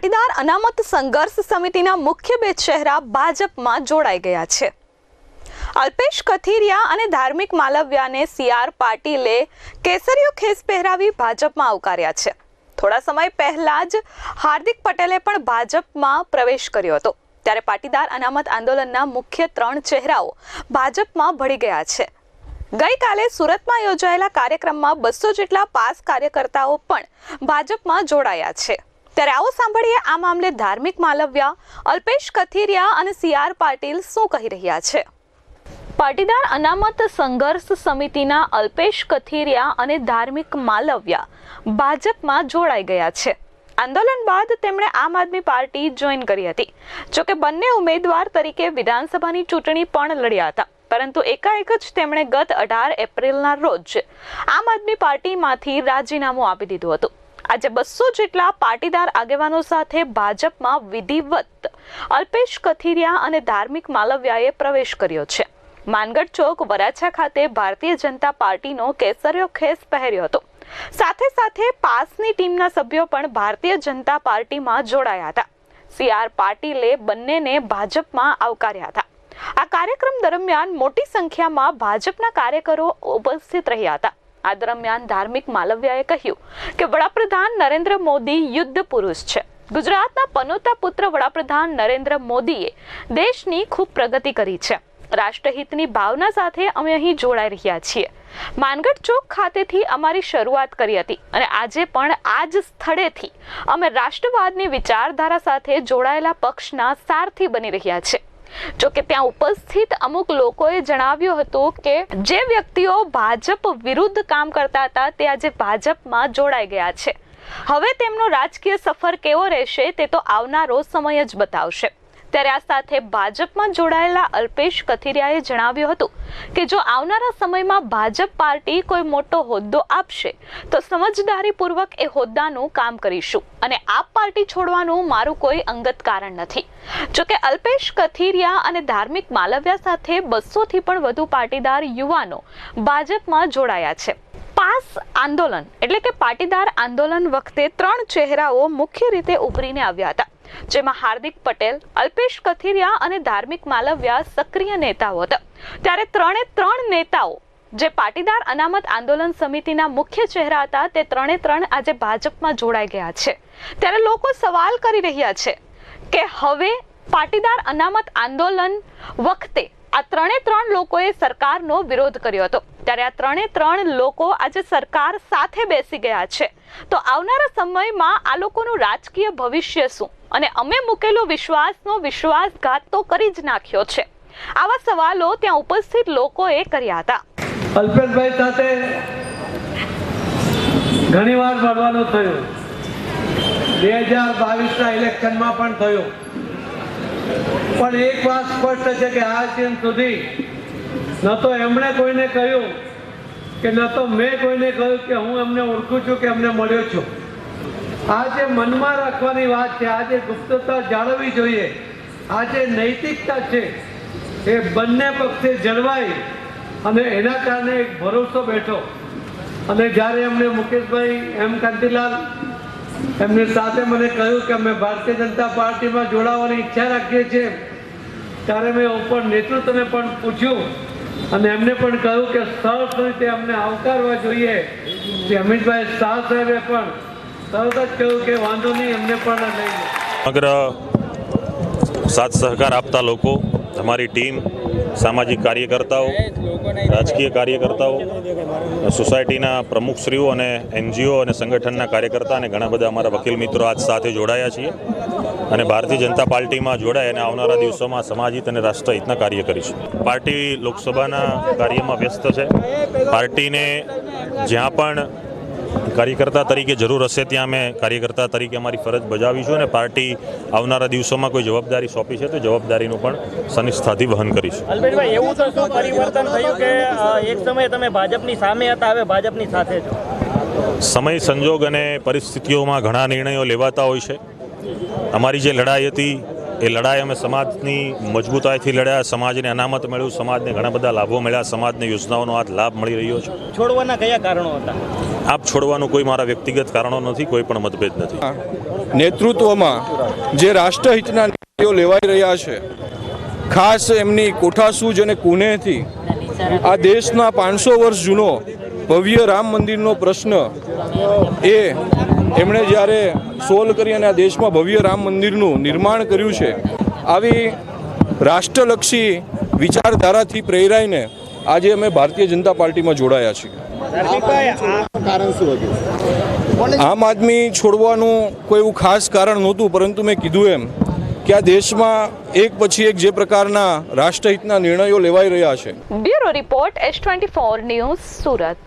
પાટીદાર અનામત સંઘર્ષ સમિતિના મુખ્ય બે ચહેરા ભાજપમાં જોડાઈ ગયા છે. અલ્પેશ કથિરિયા અને ધાર્મિક માલવ્યાને સીઆર પાટીલે કેસરીયો ખેસ પહેરાવી ભાજપમાં આવકાર્યા છે. થોડા સમય પહેલા જ હાર્દિક પટેલે પણ ભાજપમાં પ્રવેશ કર્યો હતો. ત્યારે પાટીદાર અનામત આંદોલનના મુખ્ય ત્રણ ચહેરાઓ ભાજપમાં ભળી ગયા છે. ગઈકાલે સુરતમાં યોજાયેલા કાર્યક્રમમાં બસો જેટલા પાસ કાર્યકર્તાઓ પણ ભાજપમાં જોડાયા છે. ત્યારે આવો સાંભળીએ આ મામલે ધાર્મિક માલવ્યા અલ્પેશ કથિરિયા અને સીઆર પાટીલ શું કહી રહ્યા છે. પાટીદાર અનામત સંઘર્ષ સમિતિના અલ્પેશ કથિરિયા અને ધાર્મિક માલવ્યા ભાજપમાં જોડાઈ ગયા છે. આંદોલન બાદ તેમણે આમ આદમી પાર્ટી જોઈન કરી હતી. જોકે બંને ઉમેદવાર તરીકે વિધાનસભાની ચૂંટણી પણ લડ્યા હતા. પરંતુ એકાએક જ તેમણે ગત અઢાર એપ્રિલના રોજ આમ આદમી પાર્ટીમાંથી રાજીનામું આપી દીધું હતું. આજે બસો જેટલા પાટીદાર આગેવાનો સાથે ભાજપમાં વિધિવત અલ્પેશ કથિરિયા અને ધાર્મિક માલવ્યાએ પ્રવેશ કર્યો છે. માનગઢ ચોક વરાછા ખાતે ભારતીય જનતા પાર્ટીનો કેસર્યો ખેસ પહેર્યો હતો. સાથે સાથે પાસની ટીમના સભ્યો પણ ભારતીય જનતા પાર્ટીમાં જોડાયા હતા. સીઆર પાટીલે બંનેને ભાજપમાં આવકાર્યા હતા. આ કાર્યક્રમ દરમિયાન મોટી સંખ્યામાં ભાજપના કાર્યકરો ઉપસ્થિત રહ્યા હતા. આ દરમિયાન ધાર્મિક માલવ્યાએ કહ્યું કે વડાપ્રધાન નરેન્દ્ર મોદી યુદ્ધ પુરુષ છે. ગુજરાતના પનોતા પુત્ર વડાપ્રધાન નરેન્દ્ર મોદીએ દેશની ખૂબ પ્રગતિ કરી છે. રાષ્ટ્રહિતની ભાવના સાથે અમે અહીં જોડાઈ રહ્યા છીએ. માનગઢ ચોક ખાતેથી અમારી શરૂઆત કરી હતી અને આજે પણ આ જ સ્થળેથી અમે રાષ્ટ્રવાદની વિચારધારા સાથે જોડાયેલા પક્ષના સારથી બની રહ્યા છે જો કે ત્યાં ઉપસ્થિત અમુક લોકોએ જણાવ્યું હતું કે જે વ્યક્તિઓ ભાજપ વિરુદ્ધ કામ કરતા હતા, તે આજે ભાજપમાં જોડાઈ ગયા છે. હવે તેમનો રાજકીય સફર કેવો રહેશે તે તો આવનારો સમય જ બતાવશે. ત્યારે આ સાથે ભાજપમાં જોડાયેલા અલ્પેશ કથિરિયાએ જણાવ્યું હતું કે જો આવનારા સમયમાં ભાજપ પાર્ટી કોઈ મોટો હોદ્દો આપશે, તો સમજદારીપૂર્વક એ હોદ્દાનું કામ કરીશું અને આપ પાર્ટી છોડવાનું મારું કોઈ અંગત કારણ નથી. જોકે અલ્પેશ કથિરિયા અને ધાર્મિક માલવ્યા સાથે બસોથી પણ વધુ પાટીદાર યુવાનો ભાજપમાં જોડાયા છે. પાસ આંદોલન એટલે કે પાટીદાર આંદોલન વખતે ત્રણ ચહેરાઓ મુખ્ય રીતે ઉભરીને આવ્યા હતા. જેમાં હાર્દિક પટેલ, અલ્પેશ કથિરિયા અને ધાર્મિક માલવ્યા સક્રિય નેતાઓ હતા. ત્યારે ત્રણે ત્રણ નેતાઓ જે પાટીદાર અનામત આંદોલન સમિતિના મુખ્ય ચહેરા હતા, તે ત્રણે ત્રણ આજે ભાજપમાં જોડાઈ ગયા છે. ત્યારે લોકો સવાલ કરી રહ્યા છે કે હવે પાટીદાર અનામત આંદોલન વખતે આ ત્રણે ત્રણ લોકોએ સરકારનો વિરોધ કર્યો હતો. ત્યારે આ ત્રણે ત્રણ લોકો આજે સરકાર સાથે બેસી ગયા છે. તો આવનારા સમયમાં આ લોકોનું રાજકીય ભવિષ્ય શું? અને અમે મૂકેલો વિશ્વાસનો વિશ્વાસઘાત તો કરી જ નાખ્યો છે. આવા સવાલો ત્યાં ઉપસ્થિત લોકોએ કર્યા હતા. અલ્પેશભાઈ સાથે ઘણીવાર મળવાનું થયું. બે હજાર બાવીસના ઇલેક્શનમાં પણ થયું. પણ એક વાત સ્પષ્ટ છે કે આ દિન સુધી ન તો એમણે કોઈને કહ્યું કે ન તો મેં કોઈને કહ્યું કે હું એમને ઓળખું છું કે એમને મળ્યો છું. આ જે મનમાં રાખવાની વાત છે. આ જે ગુપ્તતા જાળવવી જોઈએ. આ જે નૈતિકતા છે. એ બંને પક્ષે જળવાઈ અને એના કારણે એક ભરોસો બેઠો. અને જ્યારે એમને મુકેશભાઈ એમ કાંતિલાલ એમની સાથે મને કહ્યું કે અમે ભારતીય જનતા પાર્ટીમાં જોડાવાની ઈચ્છા રાખીએ છીએ, ત્યારે મેં ઉપર નેતૃત્વને પણ પૂછ્યું અને એમને પણ કહ્યું કે સરસ રીતે અમને આવકારવા જોઈએ. કે અમિતભાઈ શાહ સાહેબે પણ તરત સમગ્ર સાથ સહકાર આપતા લોકો, અમારી ટીમ, સામાજિક કાર્યકર્તાઓ, રાજકીય કાર્યકર્તાઓ, સોસાયટીના પ્રમુખશ્રીઓ અને એનજીઓ અને સંગઠનના કાર્યકર્તા અને ઘણા બધા અમારા વકીલ મિત્રો આજ સાથે જોડાયા છીએ અને ભારતીય જનતા પાર્ટીમાં જોડાય અને આવનારા દિવસોમાં સમાજહિત અને રાષ્ટ્રહિતના કાર્ય કરીશું પાર્ટી લોકસભાના કાર્યમાં વ્યસ્ત છે. પાર્ટીને જ્યાં પણ કાર્યકર્તા તરીકે જરૂર હશે ત્યાં અમે કાર્યકર્તા તરીકે અમારી ફરજ બજાવીશું અને પાર્ટી આવનારા દિવસોમાં કોઈ જવાબદારી સોંપી છે તો જવાબદારીનું પણ સનિષ્ઠાથી વહન કરીશું. અલ્પેશભાઈ એવું તો શું પરિવર્તન થયું કે એક સમયે તમે ભાજપની સામે હતા હવે ભાજપની સાથે છો? સમય સંજોગ અને પરિસ્થિતિઓમાં ઘણા નિર્ણયો લેવાતા હોય છે. અમારી જે લડાઈ હતી એ લડાઈ અમે સમાજની મજબૂતાઈથી લડ્યા સમાજને અનામત મળ્યું સમાજને ઘણા બધા લાભો મળ્યા સમાજને યોજનાઓનો આ લાભ મળી રહ્યો છે. છોડવાના કયા કારણો હતા? આપ છોડવાનું કોઈ મારા વ્યક્તિગત કારણો નથી, કોઈ પણ મતભેદ નથી. નેતૃત્વમાં જે રાષ્ટ્રહિતના નિર્ણયો લેવાઈ રહ્યા છે, ખાસ એમની કોઠાસૂજ અને કુનેહથી આ દેશના પાંચસો વર્ષ જૂનો ભવ્ય રામ મંદિરનો પ્રશ્ન એ એમણે જ્યારે સોલ્વ કરી અને આ દેશમાં ભવ્ય રામ મંદિરનું નિર્માણ કર્યું છે, આવી રાષ્ટ્રલક્ષી વિચારધારાથી પ્રેરાઈને આજે અમે ભારતીય જનતા પાર્ટીમાં જોડાયા છીએ. આમ આદમી છોડવાનું કોઈ એવું ખાસ કારણ નહોતું પરંતુ મેં કીધું એમ કે આ દેશમાં એક પછી એક જે પ્રકારના રાષ્ટ્રહિતના નિર્ણયો લેવાઈ રહ્યા છે. Bureau report S twenty four news Surat.